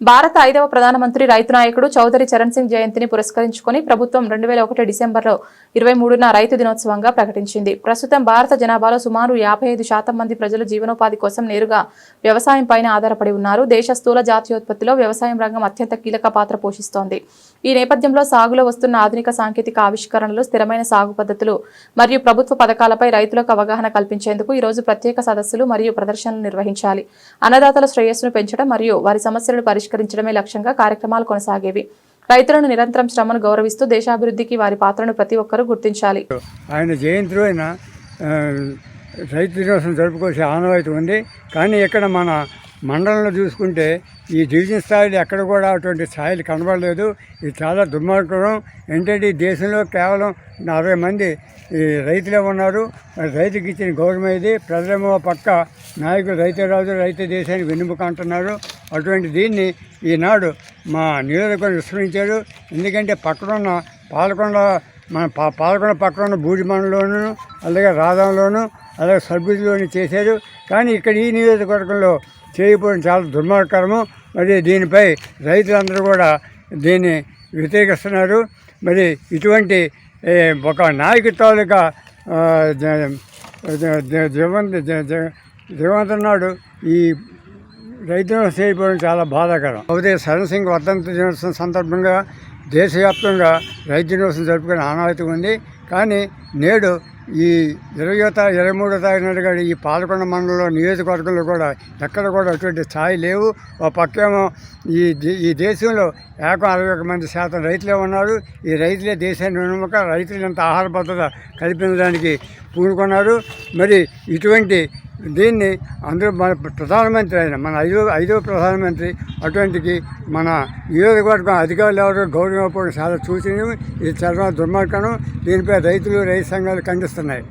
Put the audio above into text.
భారత ఐదవ ప్రధానమంత్రి రైతు నాయకుడు చౌదరి చరణ్ సింగ్ జయంతిని పురస్కరించుకొని ప్రభుత్వం రెండు వేల ఒకటి డిసెంబర్లో ఇరవై మూడున రైతు దినోత్సవంగా ప్రకటించింది. ప్రస్తుతం భారత జనాభాలో సుమారు యాభై ఐదు శాతం మంది ప్రజలు జీవనోపాధి కోసం నేరుగా వ్యవసాయం పైన ఆధారపడి ఉన్నారు. దేశ స్థూల జాతీయోత్పత్తిలో వ్యవసాయం రంగం అత్యంత కీలక పాత్ర పోషిస్తోంది. ఈ నేపథ్యంలో సాగులో వస్తున్న ఆధునిక సాంకేతిక ఆవిష్కరణలు స్థిరమైన సాగు పద్ధతులు మరియు ప్రభుత్వ పథకాలపై రైతులకు అవగాహన కల్పించేందుకు ఈ రోజు ప్రత్యేక సదస్సులు మరియు ప్రదర్శనలు నిర్వహించాలి. అన్నదాతల శ్రేయస్సును పెంచడం మరియు వారి సమస్యలను పరిష్కరించడమే లక్ష్యంగా కార్యక్రమాలు కొనసాగేవి. రైతులను నిరంతరం శ్రమను గౌరవిస్తూ దేశాభివృద్ధికి వారి పాత్రను ప్రతి ఒక్కరూ గుర్తించాలి. ఆయన జయంతి రోజున రైతు దినోత్సవం జరుపుకోవాల్సిన ఆనవాయితీ ఉంది. కానీ ఇక్కడ మన మండలంలో చూసుకుంటే ఈ డివిజన్ స్థాయిలో ఎక్కడ కూడా అటువంటి స్థాయిలు కనబడలేదు. ఇది చాలా దుర్మార్గం. ఏంటంటే ఈ దేశంలో కేవలం అరవై మంది ఈ రైతులే ఉన్నారు. రైతుకి ఇచ్చిన గౌరవం ఇది ప్రజలేమో పక్క నాయకులు రైతు రాజు రైతు దేశానికి వెన్నుముక అంటున్నారు. అటువంటి దీన్ని ఈనాడు మా నియోజకవర్గం విస్మరించాడు ఎందుకంటే పక్కనున్న పాలకొండ మన పా పాలకొండ పక్కన ఉన్న బూడిమండలోను అలాగే రాధంలోను అలాగే సర్బీజ్లోను చేశారు కానీ ఇక్కడ ఈ నియోజకవర్గంలో చేయకపోవడం చాలా దుర్మార్గకరము మరి దీనిపై రైతులందరూ కూడా దీన్ని వ్యతిరేకిస్తున్నారు మరి ఇటువంటి ఒక నాయకు తాలూకా ఆ, జగవంత్ నాడు ఈ రైతులను చేయకపోవడం చాలా బాధాకరం. అయితే శరణ్ సింగ్ వర్ధంతి దినోత్సవం సందర్భంగా దేశవ్యాప్తంగా రైతు దినోత్సవం జరుపుకునే ఆనవాయితీ ఉంది. కానీ నేడు ఈ ఇరవయో తా ఇరవై మూడో తారీఖు నాడు ఈ పాలకొండ మండలంలో నియోజకవర్గంలో కూడా ఎక్కడ కూడా అటువంటి స్థాయి లేవు. ఒక పక్కేమో ఈ ఈ దేశంలో ఏకం అరవై ఒక మంది శాతం రైతులే ఉన్నారు. ఈ రైతులే దేశాన్ని వెనుమక రైతులు ఇంత ఆహార భద్రత కల్పించడానికి పూనుకున్నారు. మరి ఇటువంటి దీన్ని అందరూ మన ప్రధానమంత్రి అయిన మన ఐదో ఐదో ప్రధానమంత్రి అటువంటికి మన నియోజకవర్గం అధికారులు ఎవరు గౌరవం చాలా సూచనీయం ఇది చాలా దుర్మార్గం దీనిపై రైతులు రైతు సంఘాలు ఖండిస్తున్నాయి.